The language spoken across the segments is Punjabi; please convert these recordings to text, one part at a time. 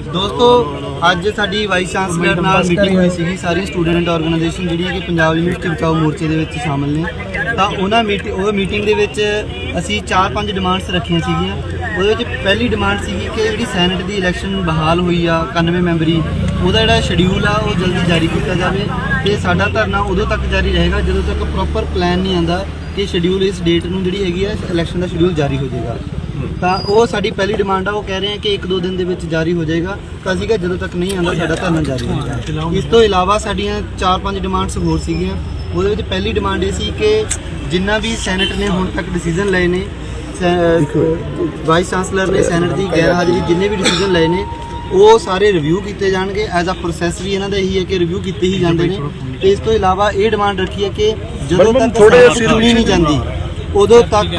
ਦੋਸਤੋ, ਅੱਜ ਸਾਡੀ ਵਾਈਸ ਚਾਂਸਲਰ ਨਾਲ ਮੀਟਿੰਗ ਹੋਈ ਸੀਗੀ। ਸਾਰੀ ਸਟੂਡੈਂਟ ਆਰਗੇਨਾਈਜੇਸ਼ਨ ਜਿਹੜੀਆਂ ਕਿ ਪੰਜਾਬ ਯੂਨੀਵਰਸਿਟੀ ਬਚਾਓ ਮੋਰਚੇ ਦੇ ਵਿੱਚ ਸ਼ਾਮਲ ਨੇ। ਤਾਂ ਉਹਨਾਂ ਮੀਟਿੰਗ ਉਹ ਮੀਟਿੰਗ ਦੇ ਵਿੱਚ ਅਸੀਂ 4-5 ਡਿਮਾਂਡਸ ਰੱਖੀਆਂ ਸੀਗੀਆਂ। ਉਹਦੇ ਵਿੱਚ ਪਹਿਲੀ ਡਿਮਾਂਡ ਸੀਗੀ ਕਿ ਜਿਹੜੀ ਸੈਨੇਟ ਦੀ ਇਲੈਕਸ਼ਨ ਬਹਾਲ ਹੋਈ ਆ 91 ਮੈਂਬਰੀ, ਉਹਦਾ ਜਿਹੜਾ ਸ਼ਡਿਊਲ ਆ, ਉਹ ਜਲਦੀ ਜਾਰੀ ਕੀਤਾ ਜਾਵੇ ਤੇ ਸਾਡਾ ਧਰਨਾ ਉਦੋਂ ਤੱਕ ਜਾਰੀ ਰਹੇਗਾ ਜਦੋਂ ਤੱਕ ਪ੍ਰੋਪਰ ਪਲਾਨ ਨਹੀਂ ਆਂਦਾ ਕਿ ਸ਼ਡਿਊਲ ਇਸ ਡੇਟ ਨੂੰ ਜਿਹੜੀ ਹੈਗੀ ਆ ਇਲੈਕਸ਼ਨ ਦਾ ਸ਼ਡਿਊਲ ਜਾਰੀ ਹੋ ਜਾਏਗਾ। ਤਾਂ ਉਹ ਸਾਡੀ ਪਹਿਲੀ ਡਿਮਾਂਡ ਆ, ਉਹ ਕਹਿ ਰਹੇ ਆ ਕਿ 1-2 ਦਿਨ ਦੇ ਵਿੱਚ ਜਾਰੀ ਹੋ ਜਾਏਗਾ। ਤਾਂ ਅਸੀਂ ਕਿਹਾ ਜਦੋਂ ਤੱਕ ਨਹੀਂ ਆਉਂਦਾ, ਸਾਡਾ ਧਰਨਾ ਜਾਰੀ ਰਹੇਗਾ ਇਸ ਤੋਂ ਇਲਾਵਾ ਸਾਡੀਆਂ 4-5 ਡਿਮਾਂਡਸ ਹੋਰ ਸੀਗੀਆਂ। ਉਹਦੇ ਵਿੱਚ ਪਹਿਲੀ ਡਿਮਾਂਡ ਇਹ ਸੀ ਕਿ ਜਿੰਨਾ ਵੀ ਸੈਨੇਟ ਨੇ ਹੁਣ ਤੱਕ ਡਿਸੀਜਨ ਲਏ ਨੇ ਵਾਈਸ ਚਾਂਸਲਰ ਨੇ ਸੈਨੇਟ ਦੀ ਗੈਰ ਹਾਜ਼ਰੀ ਜਿੰਨੇ ਵੀ ਡਿਸੀਜਨ ਲਏ ਨੇ ਉਹ ਸਾਰੇ ਰਿਵਿਊ ਕੀਤੇ ਜਾਣਗੇ। ਐਜ਼ ਅ ਪ੍ਰੋਸੈਸ ਵੀ ਇਹਨਾਂ ਦਾ ਇਹੀ ਹੈ ਕਿ ਰਿਵਿਊ ਕੀਤੇ ਹੀ ਜਾਂਦੇ ਨੇ। ਤੇ ਇਸ ਤੋਂ ਇਲਾਵਾ ਇਹ ਡਿਮਾਂਡ ਰੱਖੀ ਹੈ ਕਿ ਜਦੋਂ ਤੱਕ ਥੋੜੇ ਚੁਣੀ ਨਹੀਂ ਜਾਂਦੀ ਉਦੋਂ ਤੱਕ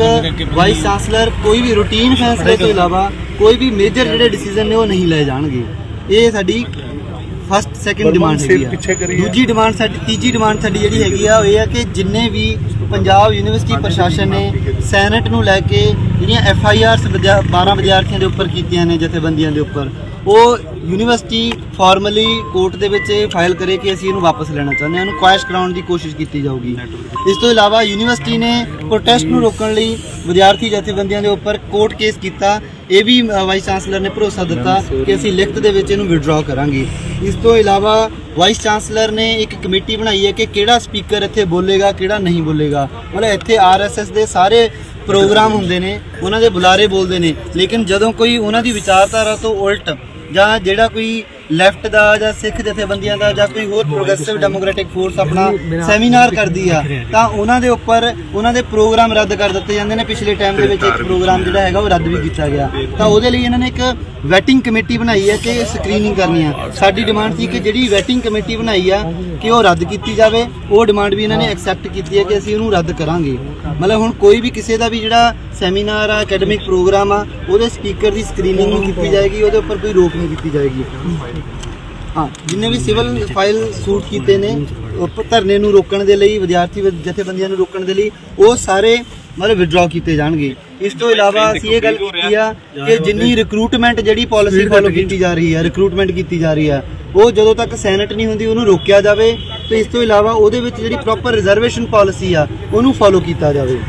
ਵਾਈਸ ਚਾਂਸਲਰ ਕੋਈ ਵੀ ਰੂਟੀਨ ਫੈਸਲੇ ਤੋਂ ਇਲਾਵਾ ਕੋਈ ਵੀ ਮੇਜਰ ਜਿਹੜੇ ਡਿਸੀਜਨ ਨੇ ਉਹ ਨਹੀਂ ਲਏ ਜਾਣਗੇ। ਇਹ ਸਾਡੀ ਫਸਟ ਸੈਕਿੰਡ ਡਿਮਾਂਡ ਹੈਗੀ ਆ। ਦੂਜੀ ਡਿਮਾਂਡ ਸਾਡੀ ਤੀਜੀ ਡਿਮਾਂਡ ਸਾਡੀ ਜਿਹੜੀ ਹੈਗੀ ਆ ਉਹ ਇਹ ਆ ਕਿ ਜਿੰਨੇ ਵੀ ਪੰਜਾਬ ਯੂਨੀਵਰਸਿਟੀ ਪ੍ਰਸ਼ਾਸਨ ਨੇ ਸੈਨੇਟ ਨੂੰ ਲੈ ਕੇ ਜਿਹੜੀਆਂ ਐਫ ਆਈ ਆਰਸ 12 ਵਿਦਿਆਰਥੀਆਂ ਦੇ ਉੱਪਰ ਕੀਤੀਆਂ ਨੇ ਜਥੇਬੰਦੀਆਂ ਦੇ ਉੱਪਰ। ਉਹ ਯੂਨੀਵਰਸਿਟੀ ਫਾਰਮਲੀ ਕੋਰਟ ਦੇ ਵਿੱਚ ਫਾਈਲ ਕਰੇ ਕਿ ਅਸੀਂ ਇਹਨੂੰ ਵਾਪਸ ਲੈਣਾ ਚਾਹੁੰਦੇ ਹਾਂ ਇਹਨੂੰ ਕੁਐਸ਼ ਕਰਾਉਣ ਦੀ ਕੋਸ਼ਿਸ਼ ਕੀਤੀ ਜਾਊਗੀ। ਇਸ ਤੋਂ ਇਲਾਵਾ ਯੂਨੀਵਰਸਿਟੀ ਨੇ ਪ੍ਰੋਟੈਸਟ ਨੂੰ ਰੋਕਣ ਲਈ ਵਿਦਿਆਰਥੀ ਜਥੇਬੰਦੀਆਂ ਦੇ ਉੱਪਰ ਕੋਰਟ ਕੇਸ ਕੀਤਾ। ਇਹ ਵੀ ਵਾਈਸ ਚਾਂਸਲਰ ਨੇ ਭਰੋਸਾ ਦਿੱਤਾ ਕਿ ਅਸੀਂ ਲਿਖਤ ਦੇ ਵਿੱਚ ਇਹਨੂੰ ਵਿਡਰਾਅ ਕਰਾਂਗੇ। ਇਸ ਤੋਂ ਇਲਾਵਾ ਵਾਈਸ ਚਾਂਸਲਰ ਨੇ ਇੱਕ ਕਮੇਟੀ ਬਣਾਈ ਹੈ ਕਿ ਕਿਹੜਾ ਸਪੀਕਰ ਇੱਥੇ ਬੋਲੇਗਾ, ਕਿਹੜਾ ਨਹੀਂ ਬੋਲੇਗਾ। ਮਤਲਬ ਇੱਥੇ ਆਰਐਸਐਸ ਦੇ ਸਾਰੇ ਪ੍ਰੋਗਰਾਮ ਹੁੰਦੇ ਨੇ, ਉਹਨਾਂ ਦੇ ਬੁਲਾਰੇ ਬੋਲਦੇ ਨੇ। ਲੇਕਿਨ ਜਦੋਂ ਕੋਈ ਉਹਨਾਂ ਦੀ ਵਿਚਾਰਧਾਰਾ ਤੋਂ ਉਲਟ ਜਾਂ ਜਿਹੜਾ ਕੋਈ ਲੈਫਟ ਦਾ ਜਾਂ ਸਿੱਖ ਜਥੇਬੰਦੀਆਂ ਦਾ ਜਾਂ ਕੋਈ ਹੋਰ ਪ੍ਰੋਗਰੈਸਿਵ ਡੈਮੋਕ੍ਰੈਟਿਕ ਫੋਰਸ ਆਪਣਾ ਸੈਮੀਨਾਰ ਕਰਦੀ ਆ ਤਾਂ ਉਹਨਾਂ ਦੇ ਉੱਪਰ ਉਹਨਾਂ ਦੇ ਪ੍ਰੋਗਰਾਮ ਰੱਦ ਕਰ ਦਿੱਤੇ ਜਾਂਦੇ ਨੇ। ਪਿਛਲੇ ਟਾਈਮ ਦੇ ਵਿੱਚ ਇੱਕ ਪ੍ਰੋਗਰਾਮ ਜਿਹੜਾ ਹੈਗਾ ਉਹ ਰੱਦ ਵੀ ਕੀਤਾ ਗਿਆ। ਤਾਂ ਉਹਦੇ ਲਈ ਇਹਨਾਂ ਨੇ ਇੱਕ ਵੈਟਿੰਗ ਕਮੇਟੀ ਬਣਾਈ ਹੈ ਕਿ ਸਕਰੀਨਿੰਗ ਕਰਨੀ ਆ। ਸਾਡੀ ਡਿਮਾਂਡ ਸੀ ਕਿ ਜਿਹੜੀ ਵੈਟਿੰਗ ਕਮੇਟੀ ਬਣਾਈ ਆ ਕਿ ਉਹ ਰੱਦ ਕੀਤੀ ਜਾਵੇ। ਉਹ ਡਿਮਾਂਡ ਵੀ ਇਹਨਾਂ ਨੇ ਐਕਸੈਪਟ ਕੀਤੀ ਹੈ ਕਿ ਅਸੀਂ ਉਹਨੂੰ ਰੱਦ ਕਰਾਂਗੇ। ਮਤਲਬ ਹੁਣ ਕੋਈ ਵੀ ਕਿਸੇ ਦਾ ਵੀ ਜਿਹੜਾ ਸੈਮੀਨਾਰ ਆ ਅਕੈਡਮਿਕ ਪ੍ਰੋਗਰਾਮ ਆ ਉਹਦੇ ਸਪੀਕਰ ਦੀ ਸਕਰੀਨਿੰਗ ਨਹੀਂ ਕੀਤੀ ਜਾਏਗੀ ਉਹਦੇ ਉੱਪਰ ਕੋਈ ਰੋਕ ਨਹੀਂ ਕੀਤੀ ਜਾਏਗੀ। ਹਾਂ ਜਿੰਨੇ ਵੀ ਸਿਵਲ ਫਾਈਲ ਸੂਟ ਕੀਤੇ ਨੇ ਉਹ ਧਰਨੇ ਨੂੰ ਰੋਕਣ ਦੇ ਲਈ ਵਿਦਿਆਰਥੀ ਜਥੇਬੰਦੀਆਂ ਨੂੰ ਰੋਕਣ ਦੇ ਲਈ ਉਹ ਸਾਰੇ ਮਤਲਬ ਵਿਡਰਾਅ ਕੀਤੇ ਜਾਣਗੇ। ਇਸ ਤੋਂ ਇਲਾਵਾ ਅਸੀਂ ਇਹ ਗੱਲ ਕੀਤੀ ਆ ਕਿ ਜਿੰਨੀ ਰਿਕਰੂਟਮੈਂਟ ਜਿਹੜੀ ਪਾਲਿਸੀ ਫਾਲੋ ਕੀਤੀ ਜਾ ਰਹੀ ਹੈ ਰਿਕਰੂਟਮੈਂਟ ਕੀਤੀ ਜਾ ਰਹੀ ਹੈ ਉਹ ਜਦੋਂ ਤੱਕ ਸੈਨੇਟ ਨਹੀਂ ਹੁੰਦੀ ਉਹਨੂੰ ਰੋਕਿਆ ਜਾਵੇ ਤੇ ਇਸ ਤੋਂ ਇਲਾਵਾ ਉਹਦੇ ਵਿੱਚ ਜਿਹੜੀ ਪ੍ਰੋਪਰ ਰਿਜ਼ਰਵੇਸ਼ਨ ਪਾਲਿਸੀ ਆ ਉਹਨੂੰ ਫਾਲੋ ਕੀਤਾ ਜਾਵੇ।